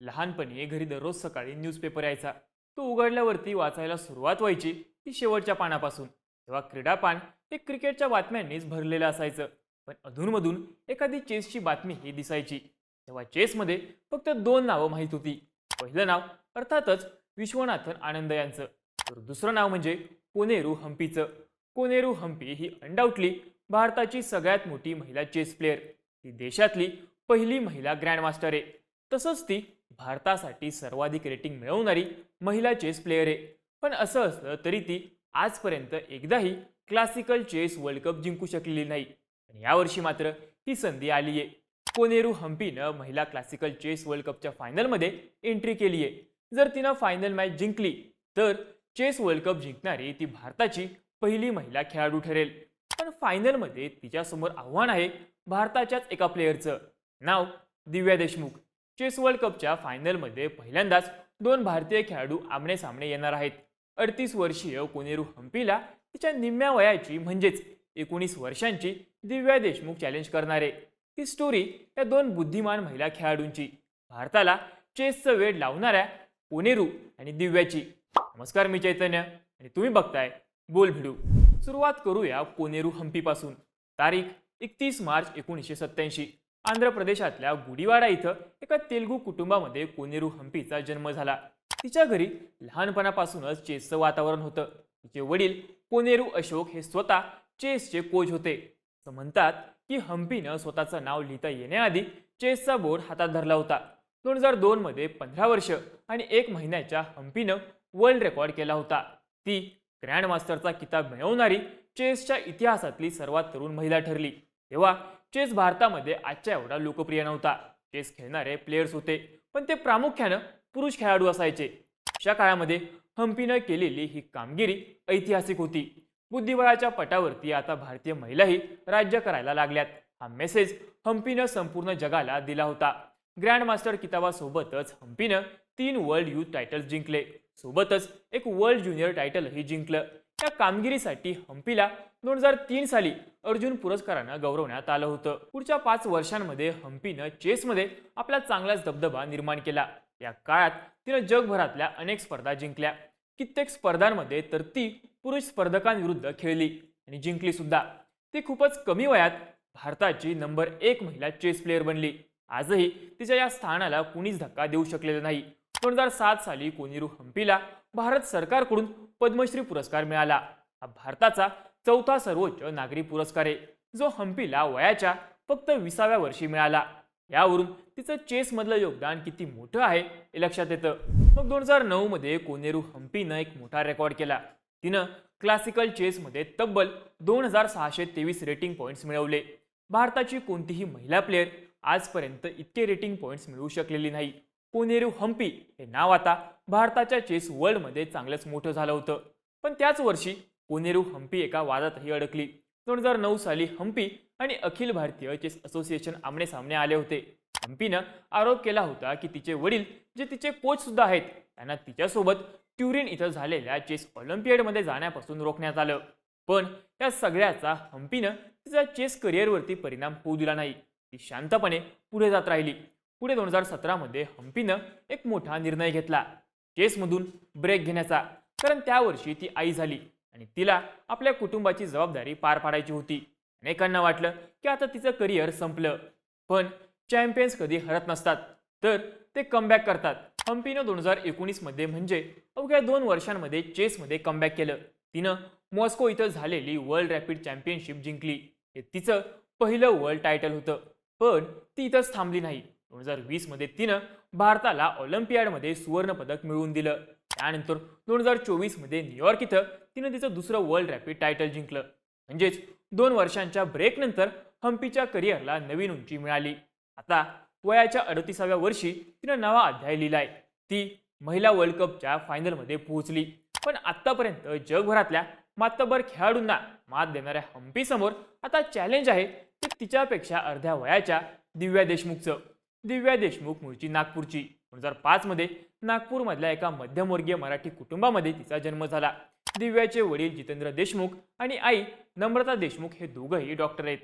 लहानपणी घरी दररोज सकाळी न्यूजपेपर यायचा. तो उघडल्यावरती वाचायला सुरुवात व्हायची ती शेवटच्या पानापासून. तेव्हा क्रीडापान हे क्रिकेटच्या बातम्यांनीच भरलेलं असायचं. पण अधूनमधून एखादी चेसची बातमी ही दिसायची. तेव्हा चेसमध्ये फक्त दोन नावं माहीत होती. पहिलं नाव अर्थातच विश्वनाथन आनंद यांचं. तर दुसरं नाव म्हणजे कोनेरू हम्पीचं कोनेरू हम्पी ही अनडाऊटली भारताची सगळ्यात मोठी महिला चेस प्लेअर ती देशातली पहिली महिला ग्रँडमास्टर आहे. तसंच ती भारतासाठी सर्वाधिक रेटिंग मिळवणारी महिला चेस प्लेअर आहे. पण असं असलं तरी ती आजपर्यंत एकदाही क्लासिकल चेस वर्ल्ड कप जिंकू शकलेली नाही. पण यावर्षी मात्र ही संधी आली आहे. कोनेरू हम्पीनं महिला क्लासिकल चेस वर्ल्ड कपच्या फायनलमध्ये एंट्री केली आहे. जर तिनं फायनल मॅच जिंकली तर चेस वर्ल्ड कप जिंकणारी ती भारताची पहिली महिला खेळाडू ठरेल. पण फायनलमध्ये तिच्यासमोर आव्हान आहे भारताच्याच एका प्लेअरचं नाव दिव्या देशमुख. चेस वर्ल्ड कपच्या फायनलमध्ये पहिल्यांदाच दोन भारतीय खेळाडू आमने सामने येणार आहेत. अडतीस वर्षीय कोनेरू हम्पीला तिच्या निम्म्या वयाची म्हणजेच एकोणीस वर्षांची दिव्या देशमुख चॅलेंज करणारे ही स्टोरी या दोन बुद्धिमान महिला खेळाडूंची. भारताला चेसचं वेळ लावणाऱ्या कोनेरू आणि दिव्याची. नमस्कार मी चैतन्य आणि तुम्ही बघताय बोल भिडू. सुरुवात करूया कोनेरू हम्पीपासून. तारीख एकतीस मार्च एकोणीसशे सत्याऐंशी आंध्र प्रदेशातल्या गुडीवाडा इथं एका तेलगू कुटुंबामध्ये कोनेरू हम्पीचा जन्म झाला. तिच्या घरी लहानपणापासूनच चेसचं वातावरण होतं. तिचे वडील कोनेरू अशोक हे स्वतः चेसचे कोच होते. असं म्हणतात की हम्पीनं स्वतःचं नाव लिहिता येण्याआधी चेसचा बोर्ड हातात धरला होता. दोन हजार दोन मध्ये पंधरा वर्ष आणि एक महिन्याच्या हम्पीनं वर्ल्ड रेकॉर्ड केला होता. ती ग्रँड मास्टरचा किताब मिळवणारी चेसच्या इतिहासातली सर्वात तरुण महिला ठरली. तेव्हा चेस भारतामध्ये आजच्या एवढा लोकप्रिय नव्हता. चेस खेळणारे प्लेयर्स होते पण ते प्रामुख्यानं पुरुष खेळाडू असायचे. अशा काळामध्ये हम्पीनं केलेली ही कामगिरी ऐतिहासिक होती. बुद्धिबळाच्या पटावरती आता भारतीय महिलाही राज्य करायला लागल्यात. हा मेसेज हम्पीनं संपूर्ण जगाला दिला होता. ग्रँडमास्टर किताबासोबतच हम्पीनं तीन वर्ल्ड युथ टायटल्स जिंकले. सोबतच एक वर्ल्ड ज्युनियर टायटलही जिंकलं. या कामगिरीसाठी हम्पीला दोन हजार तीन साली अर्जुन पुरस्कारानं गौरवण्यात आलं होतं. पुढच्या पाच वर्षांमध्ये हम्पीनं चेसमध्ये आपला चांगलाच दबदबा निर्माण केला. या काळात तिनं जगभरातल्या अनेक स्पर्धा जिंकल्या. कित्येक स्पर्धांमध्ये तर ती पुरुष स्पर्धकांविरुद्ध खेळली आणि जिंकली सुद्धा. ती खूपच कमी वयात भारताची नंबर एक महिला चेस प्लेअर बनली. आजही तिच्या या स्थानाला कुणीच धक्का देऊ शकलेलं नाही. दोन हजार सात साली कोनेरू हम्पीला भारत सरकारकडून पद्मश्री पुरस्कार मिळाला. हा भारताचा चौथा सर्वोच्च नागरी पुरस्कार आहे जो हम्पीला वयाच्या फक्त विसाव्या वर्षी मिळाला. यावरून तिचं चेसमधलं योगदान किती मोठं आहे हे लक्षात येतं. मग दोन हजार नऊ मध्ये कोनेरू हम्पीनं एक मोठा रेकॉर्ड केला. तिनं क्लासिकल चेसमध्ये तब्बल दोन हजार सहाशे तेवीस रेटिंग पॉईंट्स मिळवले. भारताची कोणतीही महिला प्लेअर आजपर्यंत इतके रेटिंग पॉईंट्स मिळवू शकलेली नाही. कोनेरू हम्पी हे नाव आता भारताच्या चेस वर्ल्डमध्ये चांगलंच मोठं झालं होतं. पण त्याच वर्षी कोनेरू हम्पी एका वादातही अडकली. दोन हजार नऊ साली हम्पी आणि अखिल भारतीय चेस असोसिएशन आमने सामने आले होते. हम्पीनं आरोप केला होता की तिचे वडील जे तिचे कोच सुद्धा आहेत त्यांना तिच्यासोबत ट्युरिन इथं झालेल्या चेस ऑलिम्पियडमध्ये जाण्यापासून रोखण्यात आलं. पण या सगळ्याचा हम्पीनं तिचा चेस करिअरवरती परिणाम होऊ दिला नाही. ती शांतपणे पुढे जात राहिली. पुढे दोन हजार सतरामध्ये हम्पीनं एक मोठा निर्णय घेतला. चेसमधून ब्रेक घेण्याचा. कारण त्या वर्षी ती आई झाली आणि तिला आपल्या कुटुंबाची जबाबदारी पार पाडायची होती. अनेकांना वाटलं की आता तिचं करिअर संपलं. पण चॅम्पियन्स कधी हरत नसतात. तर ते कमबॅक करतात. हम्पीनं दोन हजार एकोणीसमध्ये म्हणजे अवघ्या दोन वर्षांमध्ये चेसमध्ये कमबॅक केलं. तिनं मॉस्को इथं झालेली वर्ल्ड रॅपिड चॅम्पियनशिप जिंकली. हे तिचं पहिलं वर्ल्ड टायटल होतं. पण ती इथंच थांबली नाही. दोन हजार वीसमध्ये तिनं भारताला ऑलिम्पियाडमध्ये सुवर्णपदक मिळवून दिलं. त्यानंतर दोन हजार चोवीसमध्ये न्यूयॉर्क इथं तिनं तिचं दुसरं वर्ल्ड रॅपिड टायटल जिंकलं. म्हणजेच दोन वर्षांच्या ब्रेकनंतर हम्पीच्या करिअरला नवीन उंची मिळाली. आता वयाच्या अडतीसाव्या वर्षी तिनं नवा अध्याय लिहिलाय. ती महिला वर्ल्ड कपच्या फायनलमध्ये पोहोचली. पण आत्तापर्यंत जगभरातल्या मातबर खेळाडूंना मात देणाऱ्या हम्पी समोर आता चॅलेंज आहे ते तिच्यापेक्षा अर्ध्या वयाच्या दिव्या देशमुखचं. दिव्या देशमुख मूळची नागपूरची. दोन हजार पाचमध्ये नागपूरमधल्या एका मध्यमवर्गीय मराठी कुटुंबामध्ये तिचा जन्म झाला. दिव्याचे वडील जितेंद्र देशमुख आणि आई नम्रता देशमुख हे दोघंही डॉक्टर आहेत.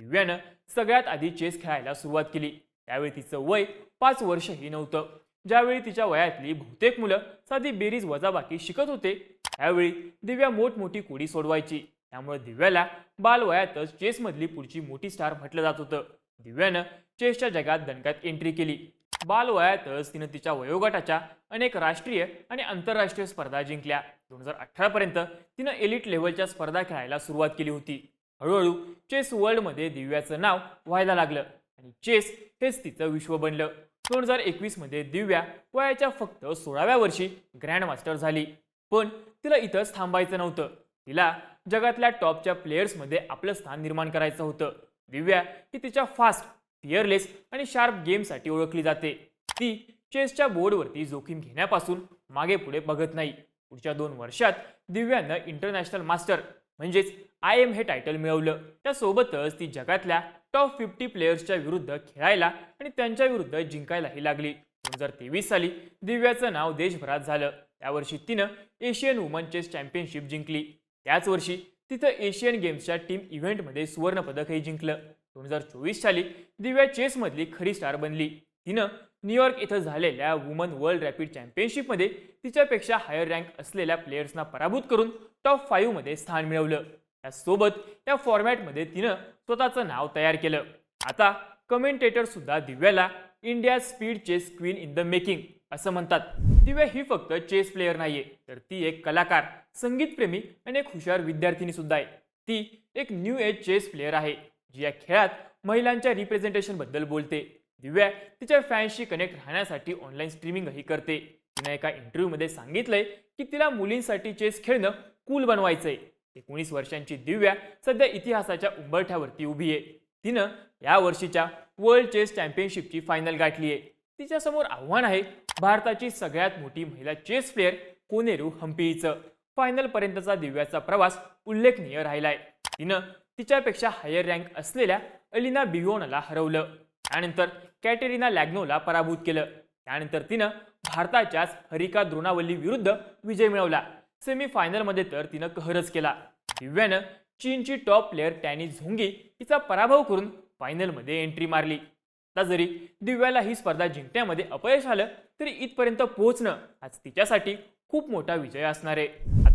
दिव्यानं सगळ्यात आधी चेस खेळायला सुरुवात केली. त्यावेळी तिचं वय पाच वर्षही नव्हतं. ज्यावेळी तिच्या वयातली बहुतेक मुलं साधी बेरीज वजाबाकी शिकत होते त्यावेळी दिव्या मोठमोठी कोडी सोडवायची. त्यामुळे दिव्याला बालवयातच चेसमधली पुढची मोठी स्टार म्हटलं जात होतं. दिव्यानं चेसच्या जगात दणक्यात एंट्री केली. बालवयातच तिनं तिच्या वयोगटाच्या अनेक राष्ट्रीय आणि आंतरराष्ट्रीय स्पर्धा जिंकल्या. दोन हजार अठरापर्यंत तिनं एलिट लेव्हलच्या स्पर्धा खेळायला सुरुवात केली होती. हळूहळू चेस वर्ल्डमध्ये दिव्याचं नाव व्हायला लागलं आणि चेस हेच तिचं विश्व बनलं. दोन हजार एकवीसमध्ये दिव्या वयाच्या फक्त सोळाव्या वर्षी ग्रँड मास्टर झाली. पण तिला इथंच थांबायचं नव्हतं. तिला जगातल्या टॉपच्या प्लेयर्समध्ये आपलं स्थान निर्माण करायचं होतं. दिव्या ही तिच्या फास्ट फिअरलेस आणि शार्प गेमसाठी ओळखली जाते. ती चेसच्या बोर्डवरती जोखीम घेण्यापासून मागे पुढे बघत नाही. पुढच्या दोन वर्षात दिव्यानं इंटरनॅशनल मास्टर म्हणजेच आय एम हे टायटल मिळवलं. त्यासोबतच ती जगातल्या टॉप फिफ्टी प्लेयर्सच्या विरुद्ध खेळायला आणि त्यांच्या विरुद्ध जिंकायलाही लागली. दोन हजार तेवीस साली दिव्याचं नाव देशभरात झालं. त्यावर्षी तिनं एशियन वुमन चेस चॅम्पियनशिप जिंकली. त्याच वर्षी तिथं एशियन गेम्सच्या टीम इव्हेंटमध्ये सुवर्णपदकही जिंकलं. दोन हजार चोवीस साली दिव्या चेसमधली खरी स्टार बनली. तिनं न्यूयॉर्क इथं झालेल्या वुमन वर्ल्ड रॅपिड चॅम्पियनशिपमध्ये तिच्यापेक्षा हायर रँक असलेल्या प्लेयर्सना पराभूत करून टॉप फाईव्हमध्ये स्थान मिळवलं. त्यासोबत या फॉर्मॅटमध्ये तिनं स्वतःचं नाव तयार केलं. आता कमेंटेटर सुद्धा दिव्याला India speed chess queen in the making असं म्हणतात. दिव्या ही फक्त चेस प्लेयर नाहीये तर ती एक कलाकार संगीतप्रेमी आणि एक हुशार विद्यार्थिनी सुद्धा आहे. ती एक न्यू एज चेस प्लेयर आहे. जी या खेळात महिलांच्या रिप्रेझेंटेशनबद्दल बोलते. दिव्या तिच्या फॅन्सशी कनेक्ट राहण्यासाठी ऑनलाईन स्ट्रीमिंगही करते. तिने एका इंटरव्ह्यूमध्ये सांगितलंय की तिला मुलींसाठी चेस खेळणं कूल बनवायचंय. एकोणीस वर्षांची दिव्या सध्या इतिहासाच्या उंबरठ्यावरती उभी आहे. तिनं या वर्षीच्या वर्ल्ड चेस चॅम्पियनशिपची फायनल गाठली आहे तिच्यासमोर आव्हान आहे भारताची सगळ्यात मोठी महिला चेस प्लेअर कोनेरू हम्पी हिचं फायनल पर्यंतचा दिव्याचा प्रवास उल्लेखनीय राहिलाय. तिनं तिच्यापेक्षा हायर रँक असलेल्या अलिना बिव्होनला हरवलं. त्यानंतर कॅटेरिना लॅग्नोला पराभूत केलं. त्यानंतर तिनं भारताच्याच हरिका द्रोणावल्ली विरुद्ध विजय मिळवला. सेमी फायनलमध्ये तर तिनं कहरच केला. दिव्यानं चीनची टॉप प्लेअर टॅनी झोंगी हिचा पराभव करून फायनलमध्ये एंट्री मारली. आता जरी दिव्याला ही स्पर्धा जिंकण्यामध्ये अपयश आलं तरी इथपर्यंत पोहोचणं आज तिच्यासाठी खूप मोठा विजय असणार आहे.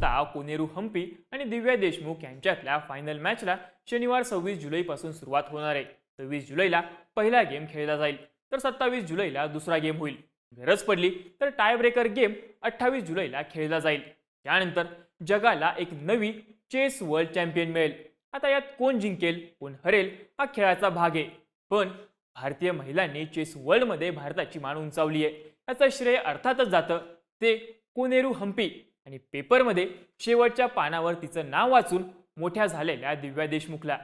संस्था कोनेरू हम्पी आणि दिव्या देशमुख यांच्यातल्या फायनल मॅचला शनिवार सव्वीस जुलैपासून सुरुवात होणार आहे. सव्वीस जुलैला पहिला गेम खेळला जाईल तर सत्तावीस जुलैला दुसरा गेम होईल. गरज पडली तर टाय ब्रेकर गेम अठ्ठावीस जुलैला खेळला जाईल. त्यानंतर जगाला एक नवी चेस वर्ल्ड चॅम्पियन मिळेल. आता यात कोण जिंकेल कोण हरेल हा खेळाचा भाग आहे. पण भारतीय महिलांनी चेस वर्ल्डमध्ये भारताची मान उंचावली आहे. याचं श्रेय अर्थातच जातं. ते कोनेरू हम्पी आणि पेपरमध्ये शेवटच्या पानावर तिचं नाव वाचून मोठ्या झालेल्या दिव्या देशमुखला